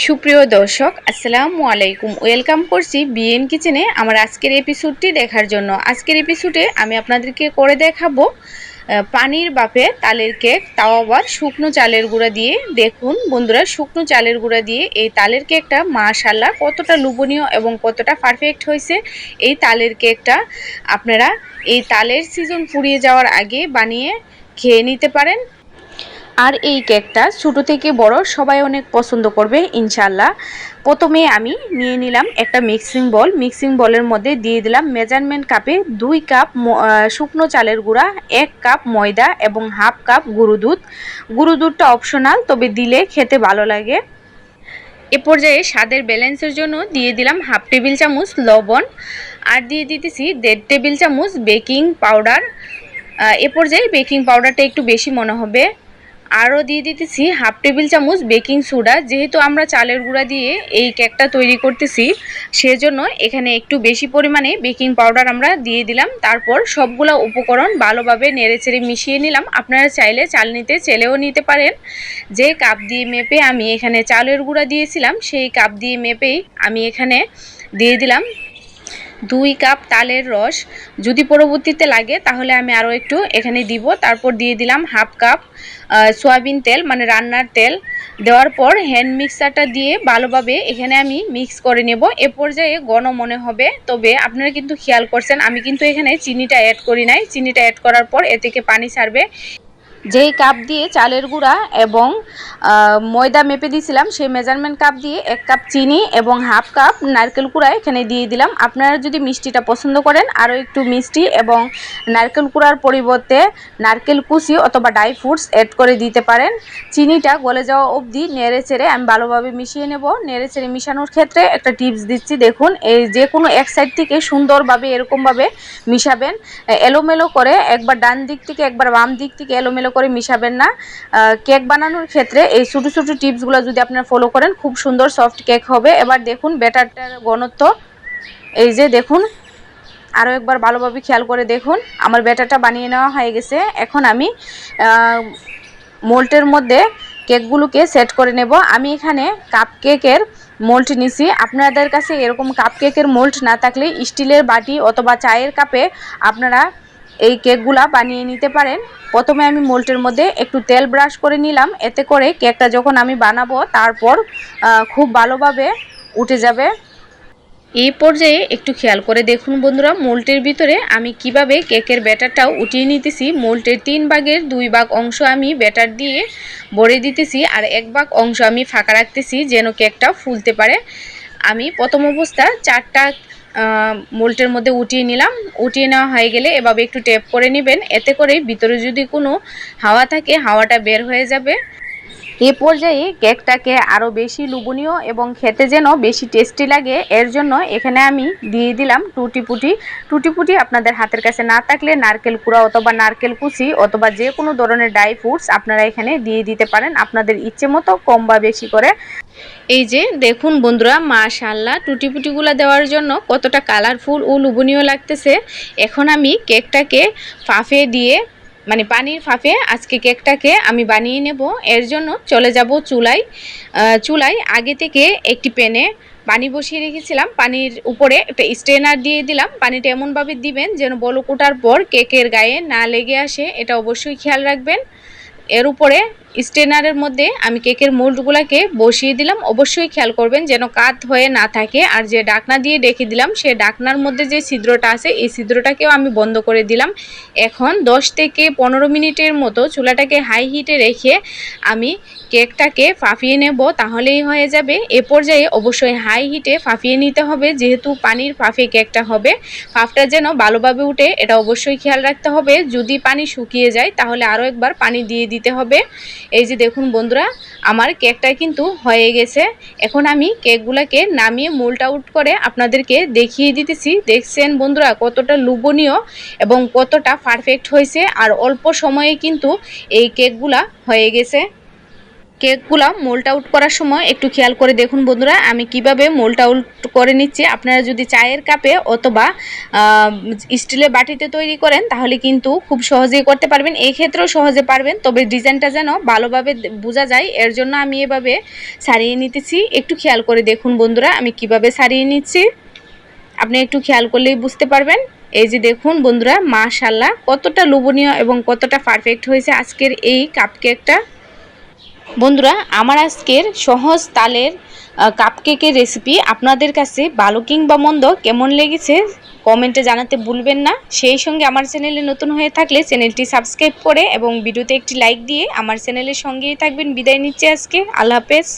সুপ্রিয় দর্শক, আসসালামু আলাইকুম। ওয়েলকাম করছি বিএন কিচেনে আমার আজকের এপিসোডটি দেখার জন্য। আজকের এপিসোডে আমি আপনাদেরকে করে দেখাবো পানির বাপে তালের কেক, তাও আবার শুকনো চালের গুঁড়া দিয়ে। দেখুন বন্ধুরা, শুকনো চালের গুঁড়া দিয়ে এই তালের কেকটা মাশাল্লাহ কতটা লোভনীয় এবং কতটা পারফেক্ট হয়েছে। এই তালের কেকটা আপনারা এই তালের সিজন ফুরিয়ে যাওয়ার আগে বানিয়ে খেয়ে নিতে পারেন। আর এই কেকটা ছোট থেকে বড় সবাই অনেক পছন্দ করবে ইনশাল্লাহ প্রথমে আমি নিয়ে নিলাম একটা মিক্সিং বল। মিক্সিং বলের মধ্যে দিয়ে দিলাম মেজারমেন্ট কাপে দুই কাপ শুকনো চালের গুঁড়া, এক কাপ ময়দা এবং হাফ কাপ গুঁড়ো দুধ। গুঁড়ো দুধটা অপশনাল, তবে দিলে খেতে ভালো লাগে। এ পর্যায়ে স্বাদের ব্যালেন্সের জন্য দিয়ে দিলাম হাফ টেবিল চামচ লবণ। আর দিয়ে দিতেছি দেড় টেবিল চামচ বেকিং পাউডার। এ পর্যায়ে বেকিং পাউডারটা একটু বেশি মনে হবে। আরও দিয়ে দিতেছি হাফ টেবিল চামচ বেকিং সোডা। যেহেতু আমরা চালের গুঁড়া দিয়ে এই কেকটা তৈরি করতেছি, সেজন্য এখানে একটু বেশি পরিমাণে বেকিং পাউডার আমরা দিয়ে দিলাম। তারপর সবগুলো উপকরণ ভালোভাবে নেড়েচেড়ে মিশিয়ে নিলাম। আপনারা চাইলে চাল নিতে, চেলেও নিতে পারেন। যে কাপ দিয়ে মেপে আমি এখানে চালের গুঁড়া দিয়েছিলাম, সেই কাপ দিয়ে মেপেই আমি এখানে দিয়ে দিলাম দুই কাপ তালের রস। যদি পরবর্তীতে লাগে, তাহলে আমি আরও একটু এখানে দিব। তারপর দিয়ে দিলাম হাফ কাপ সয়াবিন তেল মানে রান্নার তেল। দেওয়ার পর হ্যান্ড মিক্সারটা দিয়ে ভালোভাবে এখানে আমি মিক্স করে নেব। এ পর্যায়ে ঘন মনে হবে। তবে আপনারা কিন্তু খেয়াল করছেন, আমি কিন্তু এখানে চিনিটা অ্যাড করি নাই। চিনিটা অ্যাড করার পর এ থেকে পানি ছাড়বে। যেই কাপ দিয়ে চালের গুঁড়া এবং ময়দা মেপে দিয়েছিলাম সেই মেজারমেন্ট কাপ দিয়ে এক কাপ চিনি এবং হাফ কাপ নারকেল কুড়া এখানে দিয়ে দিলাম। আপনারা যদি মিষ্টিটা পছন্দ করেন, আরও একটু মিষ্টি এবং নারকেল কুড়ার পরিবর্তে নারকেল কুচি অথবা ড্রাই ফ্রুটস অ্যাড করে দিতে পারেন। চিনিটা গলে যাওয়া অবধি নেড়ে চেড়ে আমি ভালোভাবে মিশিয়ে নেব। নেড়ে চেড়ে মিশানোর ক্ষেত্রে একটা টিপস দিচ্ছি, দেখুন, এই যে কোনো এক সাইড থেকে সুন্দরভাবে এরকমভাবে মিশাবেন। এলোমেলো করে একবার ডান দিক থেকে, একবার বাম দিক থেকে এলোমেলো করে মিশাবেন না। কেক বানানোর ক্ষেত্রে এই ছোটো ছোটো টিপসগুলো যদি আপনারা ফলো করেন, খুব সুন্দর সফট কেক হবে। এবার দেখুন ব্যাটারটার ঘনত্ব। এই যে দেখুন আরও একবার ভালোভাবে খেয়াল করে দেখুন। আমার ব্যাটারটা বানিয়ে নেওয়া হয়ে গেছে। এখন আমি মোল্টের মধ্যে কেকগুলোকে সেট করে নেব। আমি এখানে কাপ কেকের মোল্ট নিছি। আপনাদের কাছে এরকম কাপ কেকের মোল্ট না থাকলে স্টিলের বাটি অথবা চায়ের কাপে আপনারা এই কেকগুলা বানিয়ে নিতে পারেন। প্রথমে আমি মোল্টের মধ্যে একটু তেল ব্রাশ করে নিলাম। এতে করে কেকটা যখন আমি বানাবো, তারপর খুব ভালোভাবে উঠে যাবে। এই পর্যায়ে একটু খেয়াল করে দেখুন বন্ধুরা, মোল্টের ভিতরে আমি কীভাবে কেকের ব্যাটারটাও উঠিয়ে নিতেছি। মোল্টের তিন ভাগের দুই ভাগ অংশ আমি ব্যাটার দিয়ে ভরে দিতেছি আর এক ভাগ অংশ আমি ফাঁকা রাখতেছি যেন কেকটা ফুলতে পারে। আমি প্রথম অবস্থা চারটা মোল্টের মধ্যে উঠিয়ে নিলাম। উঠিয়ে নেওয়া হয়ে গেলে এভাবে একটু টেপ করে নেবেন। এতে করে ভিতরে যদি কোনো হাওয়া থাকে, হাওয়াটা বের হয়ে যাবে। এ পর্যায়ে কেকটাকে আরও বেশি লুবনীয় এবং খেতে যেন বেশি টেস্টি লাগে, এর জন্য এখানে আমি দিয়ে দিলাম টুটিপুটি। টুটিপুটি আপনাদের হাতের কাছে না থাকলে নারকেল কুড়া অথবা নারকেল কুচি অথবা যে কোনো ধরনের ড্রাই ফ্রুটস আপনারা এখানে দিয়ে দিতে পারেন, আপনাদের ইচ্ছে মতো কম বা বেশি করে। এই যে দেখুন বন্ধুরা মাশাল্লাহ টুটি পুটিগুলো দেওয়ার জন্য কতটা কালারফুল ও লুবনীয় লাগতেছে। এখন আমি কেকটাকে ফাফে দিয়ে মানে পানির ফাঁপে আজকে কেকটাকে আমি বানিয়ে নেব। এর জন্য চলে যাব চুলায়। চুলায় আগে থেকে একটি প্যানে পানি বসিয়ে রেখেছিলাম। পানির উপরে একটা স্ট্রেনার দিয়ে দিলাম। পানিটা এমনভাবে দিবেন যেন বলক পর কেকের গায়ে না লেগে আসে। এটা অবশ্যই খেয়াল রাখবেন। এর উপরে স্ট্রেনারের মধ্যে আমি কেকের মোল্ডগুলোকে বসিয়ে দিলাম। অবশ্যই খেয়াল করবেন যেন কাত হয়ে না থাকে। আর যে ডাকনা দিয়ে ডেকে দিলাম, সে ডাকনার মধ্যে যে ছিদ্রটা আছে, এই ছিদ্রটাকেও আমি বন্ধ করে দিলাম। এখন 10 থেকে পনেরো মিনিটের মতো চুলাটাকে হাই হিটে রেখে আমি কেকটাকে ফাঁপিয়ে নেব, তাহলেই হয়ে যাবে। এ পর্যায়ে অবশ্যই হাই হিটে ফাঁপিয়ে নিতে হবে, যেহেতু পানির ফাঁপে কেকটা হবে। ফাফটা যেন ভালোভাবে উঠে, এটা অবশ্যই খেয়াল রাখতে হবে। যদি পানি শুকিয়ে যায়, তাহলে আরও একবার পানি দিয়ে দিতে হবে। এই যে দেখুন বন্ধুরা, আমার কেকটা কিন্তু হয়ে গেছে। এখন আমি কেকগুলোকে নামিয়ে মোল্ড আউট করে আপনাদেরকে দেখিয়ে দিতেছি। দেখছেন বন্ধুরা, কতটা লুবনীয় এবং কতটা পারফেক্ট হয়েছে। আর অল্প সময়ে কিন্তু এই কেকগুলা হয়ে গেছে। কেকগুলো মোল্ড আউট করার সময় একটু খেয়াল করে দেখুন বন্ধুরা, আমি কীভাবে মোল্ড আউট করে নিচ্ছি। আপনারা যদি চায়ের কাপে অথবা স্টিলের বাটিতে তৈরি করেন, তাহলে কিন্তু খুব সহজেই করতে পারবেন। এই ক্ষেত্রেও সহজে পারবেন, তবে ডিজাইনটা যেন ভালোভাবে বোঝা যায়, এর জন্য আমি এভাবে সারিয়ে নিতেছি। একটু খেয়াল করে দেখুন বন্ধুরা, আমি কীভাবে সারিয়ে নিচ্ছি। আপনি একটু খেয়াল করলেই বুঝতে পারবেন। এই যে দেখুন বন্ধুরা মাশাল্লাহ কতটা লোভনীয় এবং কতটা পারফেক্ট হয়েছে আজকের এই কাপকেকটা বন্ধুরা, আমার আজকের সহজ তালের কাপকেকের রেসিপি আপনাদের কাছে ভালো কিংবা মন্দ কেমন লেগেছে কমেন্টে জানাতে ভুলবেন না। সেই সঙ্গে আমার চ্যানেলে নতুন হয়ে থাকলে চ্যানেলটি সাবস্ক্রাইব করে এবং ভিডিওতে একটি লাইক দিয়ে আমার চ্যানেলের সঙ্গেই থাকবেন। বিদায় নিচ্ছে আজকে। আল্লাহ হাফেজ।